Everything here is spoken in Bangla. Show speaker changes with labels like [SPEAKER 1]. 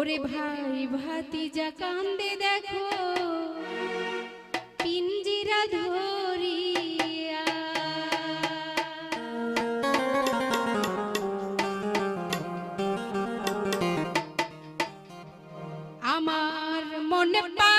[SPEAKER 1] ওরে ভাই ভাতিজা কান্দে দেখো পিঞ্জিরা ধরি আমার মনে পা